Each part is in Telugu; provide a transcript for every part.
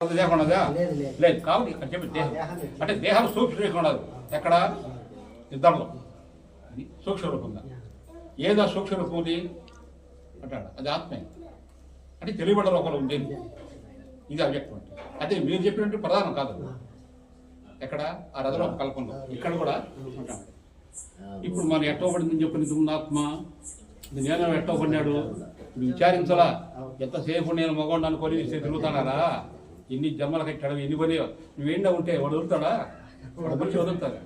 లేకున్నదా లేదు, కాబట్టి ఇక్కడ చెప్పి దేహం. అంటే దేహం సూక్ష్మ ఉండదు. ఎక్కడ? అది సూక్ష్మ రూపంగా. ఏదో సూక్ష్మ రూపం ఉంది అంటాడు. అది ఆత్మే. అంటే తెలియబడ్డ రూపంలో ఉంది. ఇది అవ్యక్తం అంటే అదే మీరు చెప్పినట్టు ప్రధానం కాదు. ఎక్కడ? ఆ రథరూప కల్పనలో ఇక్కడ కూడా ఉంటాం ఇప్పుడు మనం ఎట్టో పడిందని చెప్పినది ఉంది ఆత్మ? నేను ఎట్టో పడినాడు. ఇప్పుడు విచారించలా. ఎంతసేపు నేను మగవాడిని అనుకొని తిరుగుతానారా? ఎన్ని జన్మలు కట్టాడు ఎన్ని కొని నువ్వేండా ఉంటే వాడు వదులుతాడా? వాడు పిలిచి వదులుతాడు.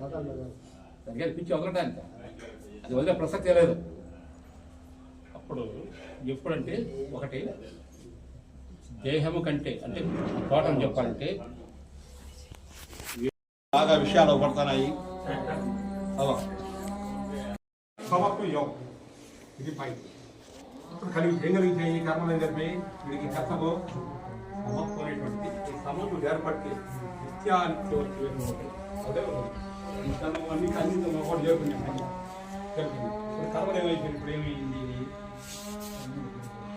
సరిగ్గా పిచ్చి వదలటానికి. అది వదిలే ప్రసక్తే లేదు. అప్పుడు ఎప్పుడంటే ఒకటి దేహము కంటే అంటే తోటం చెప్పాలంటే బాగా విషయాలు పడుతున్నాయి అవ సమత్వం యోగం. ఇది పై ఇప్పుడు కలిగి ఏం కలిగించాయి? కర్మలు చెప్పి వీడికి కర్తము సమత్వం అనేటువంటిది ఈ సమత్వం ఏర్పడితే నిత్యానిత్య వచ్చి అదే ఇంకా అన్ని అన్ని ఒకటి చేరుకున్నాం కలిపింది ఇప్పుడు కర్మలు ఏమైపోయింది ఇప్పుడు ఏమైంది?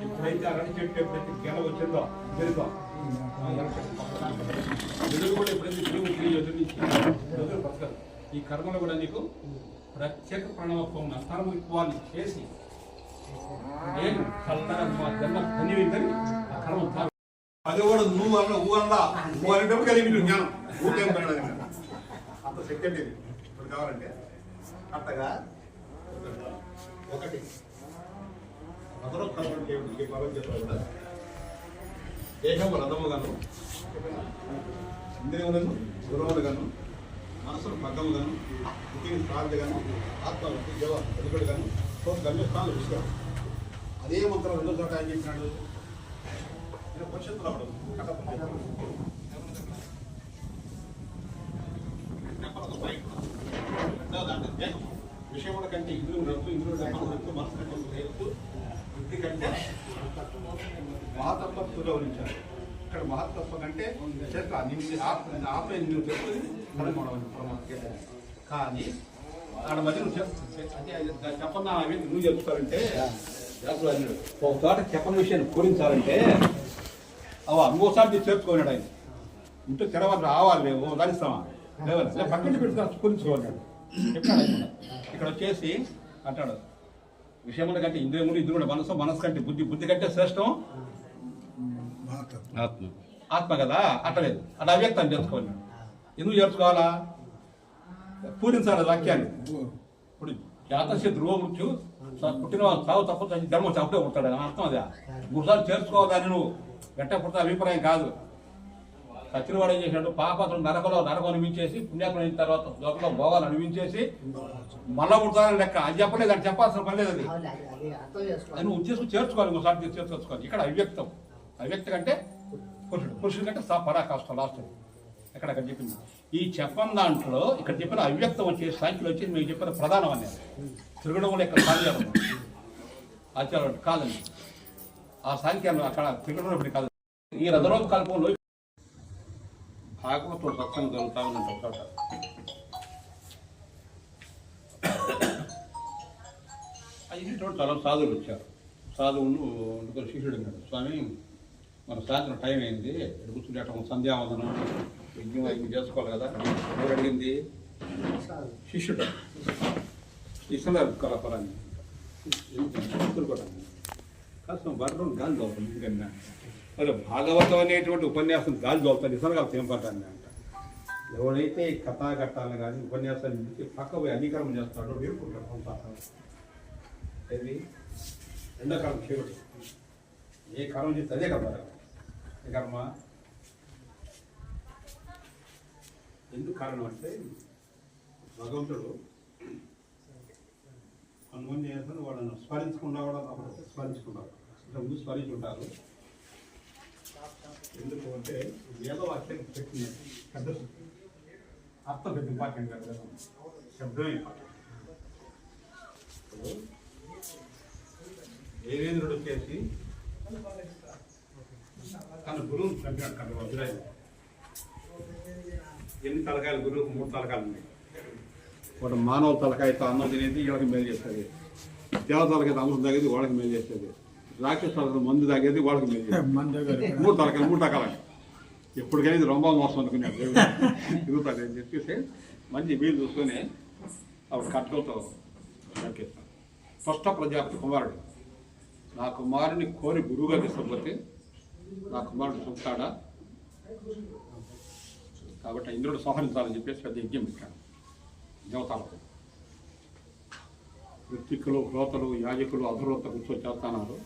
ఎప్పుడైతే అరటి చెట్టు ఎప్పుడైతే గెల వచ్చిందో వెలుగుతాం వెలుగు కూడా ఎప్పుడైతే జీవం తిరిగి ఎదురించి ఎదురు బతకదు ఈ కర్మలు కూడా నీకు ప్రత్యేక ప్రణవత్వం కర్మత్వాన్ని చేసి నేను చల్లగా మా జన్మ ధన్యమైందని ఆ కర్మ అది కూడా నువ్వు అన్న ఊ అన్నా. నువ్వు అనేటప్పుడు కలిగి జ్ఞానం. ఊకేం పెరగదు అంత శక్తి అంటే ఇప్పుడు కావాలంటే. అట్టగా ఒకటి. మధుర కర్మలు చేయడానికి బలం చెప్పాలి కూడా దేహము రథముగాను ఇంద్రియములను గురవులుగాను మనసును పగ్గముగాను బుద్ధిని సాధ్యగాను ఆత్మ జవ ఎదుగుడుగాను సో గమ్యస్థానం విషయం అదే మంత్రం రెండో చోట ఏం చెప్పినాడు? నేను భవిష్యత్తులో అప్పుడు కంటే ఇందులో రద్దు ఇంద్రుడు రద్దు మనసు కంటే రేపు వృత్తి కంటే ఇక్కడ మహత్తత్వం కంటే చేత నిన్ను ఆత్మ నువ్వు చెప్తుంది కనుగొనవని కానీ అక్కడ మధ్య నువ్వు చెప్ చెప్పన్నా అవి నువ్వు చెప్తారంటే అన్నాడు ఒక చోట చెప్పని విషయాన్ని పూరించాలంటే అవ ఇంకోసారి మీరు చేర్చుకోనాడు ఆయన. ఇంట్లో తెరవాలి రావాలి లేవు దానిస్తామా లేవాలి పక్కన పెట్టుకుని కూడా. ఇక్కడ వచ్చేసి అంటాడు విషయముల కంటే ఇంద్రియములు ఇంద్రుడు మనసు మనసు కంటే బుద్ధి బుద్ధి కంటే శ్రేష్టం ఆత్మ. ఆత్మ. కదా? అట్టలేదు. అది అవ్యక్తం చేసుకోవాలి ఎందుకు చేర్చుకోవాలా? పూరించాలి వాక్యాన్ని. ఇప్పుడు జాతస్య ధ్రువ మృత్యు స- పుట్టిన వాడు చావు తప్ప జన్మ చప్పుడే పుడతాడు. అని అర్థం అదే? మూడుసార్లు చేర్చుకోవాలని నువ్వు. వెంట పుడతా అభిప్రాయం కాదు. సచిన వాడు ఏం చేశాడు? పాపతులు నరకలో నరకం అనిపించేసి పుణ్యాత్మ అయిన తర్వాత లోపల భోగాలు అనిపించేసి మళ్ళా పుడతానని లెక్క. అది చెప్పలేదు అని చెప్పాల్సిన పని లేదు అది అది- అది అది నువ్వు చేసుకుని చేర్చుకోవాలి ఇంకోసారి చేర్చుకోవాలి. ఇక్కడ అవ్యక్తం. అవ్యక్తం అంటే పురుషుడు. పురుషుడు కంటే పరాకాష్ట లాస్ట్. ఎక్కడ అక్కడ చెప్పింది? ఈ చెప్పని దాంట్లో ఇక్కడ చెప్పిన అవ్యక్తం వచ్చే సాంఖ్యలు వచ్చి మీకు చెప్పిన ప్రధానం అనేది. తిరగడం ఇక్కడ సాధ్యం. ఆచారం కాదండి. ఆ సాంఖ్యం అక్కడ తిరగడం కాదు. ఈ రథరోగ కల్పంలో భాగవతం సత్సంగం జరుగుతా ఉందంట ఒక చోట. చాలా సాధువులు వచ్చారు. సాధువులు వండుకొని శిష్యుడు అన్నాడు స్వామి మన సాయంత్రం టైం అయింది. ఇక్కడ కూర్చుని అట్లా సంధ్యావందనం యజ్ఞం యజ్ఞం చేసుకోవాలి కదా. ఎవరు అడిగింది? శిష్యుడు. ఇస్తున్నారు కలపరాన్ని కూడా కాస్త బర్రం గాలి దోపుతుంది ఎందుకన్నా మరి భాగవతం అనేటువంటి ఉపన్యాసం గాలి దోపుతాను ఇసలు కాదు ఏం పట్టాన్ని అంట ఎవడైతే కథా కట్టాలని కానీ ఉపన్యాసాన్ని ఇచ్చి పక్క పోయి అంగీకారం చేస్తాడో వేరుకుంటాడు కొంత ఏది? ఎండాకాలం చీకటి ఏ కాలం చేస్తే అదే కర్మ ఏ కర్మ? ఎందుకు కారణం అంటే భగవంతుడు కొంతమంది చేయాల్సిన వాళ్ళని స్మరించకుండా కూడా అప్పుడు స్మరించుకుంటారు. అంటే ముందు స్మరించుకుంటారు. ఎందుకు అంటే ఏదో వాక్యం పెట్టింది పెద్ద అర్థం పెద్ద ఇంపార్టెంట్ కదా శబ్దం ఇంపార్టెంట్ దేవేంద్రుడు వచ్చేసి తన గురువుని చంపాడు కదా వజ్రాయి ఎన్ని తలకాయలు గురువుకు మూడు తలకాయలు ఉన్నాయి. ఒకటి మానవ తలకాయతో అన్నం తినేది వీళ్ళకి మేలు చేస్తుంది. దేవ తలకాయ అమృతం తాగేది వాళ్ళకి మేలు చేస్తుంది. రాక్షస మందు తాగేది వాళ్ళకి మేలు చేస్తుంది. మూడు తలకాయలు మూడు రకాలు ఎప్పటికైనా ఇది రొంబ మోసం అనుకున్నాడు తిరుగుతాడు అని చెప్పేసి మంచి వీలు చూసుకొని ఆవిడ కట్టుకలతో నరికేస్తాను స్పష్ట ప్రజాపతి కుమారుడు. నా కుమారుని కోరి గురువుగా తీసుకపోతే నా కుమారుడు చూస్తాడా? కాబట్టి ఇంద్రుడు సంహరించాలని చెప్పేసి పెద్ద యజ్ఞం పెట్టాడు. దేవతాలకు ఋత్విక్కులు క్రోతలు యాజకులు అధురోత కూర్చొని చేస్తున్నారు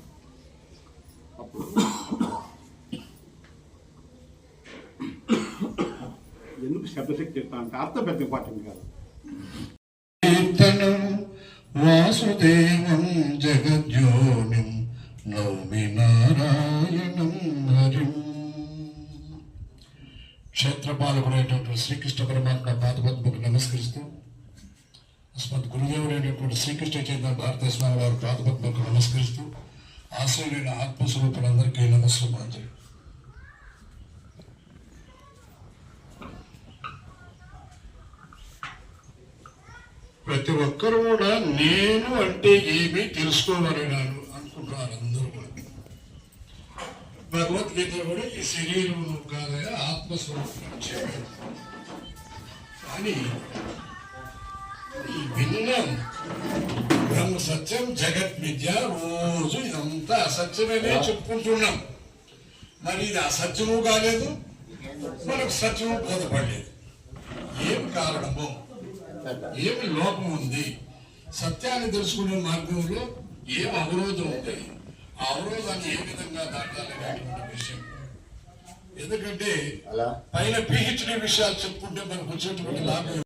అప్పుడు ఎందుకు శబ్దశక్తి చెప్తానంటే అర్థం పెద్ద ఇంపార్టెంట్ కాదు. వాసుదేవం జగజ్యోనిం నౌమి నారాయణం హరిం. క్షేత్రపాలకుడైనటువంటి శ్రీకృష్ణ పరమాత్మ పాదపద్మకు నమస్కరిస్తూ అస్మత్ గురుదేవుడైనటువంటి శ్రీకృష్ణ చైతన్య భారతదేశం స్వామి వారి పాదపద్మకు నమస్కరిస్తూ ఆశ్రయులైన ఆత్మస్వరూపులందరికీ నమస్కారం ప్రతి ఒక్కరు కూడా నేను అంటే ఏమి తెలుసుకోగలిగినాను అనుకుంటున్నారు అందరూ కూడా. భగవద్గీత కూడా ఈ శరీరం కాదయా ఆత్మస్వరూపం అని చెప్పారు కానీ భిన్నం. బ్రహ్మ సత్యం జగత్ విద్య రోజు ఇదంతా అసత్యమనే చెప్పుకుంటున్నాం. మరి ఇది అసత్యము కాలేదు మనకు సత్యము బోధపడలేదు. ఏం కారణమో ఏమి లోపం ఉంది సత్యాన్ని తెలుసుకునే మార్గంలో ఏం అవరోధం ఉంది ఆ అవరోధాన్ని ఏ విధంగా దాటాలి అనేటువంటి విషయం. ఎందుకంటే పైన పిహెచ్డి విషయాలు చెప్పుకుంటే మనకు వచ్చేటువంటి లాభం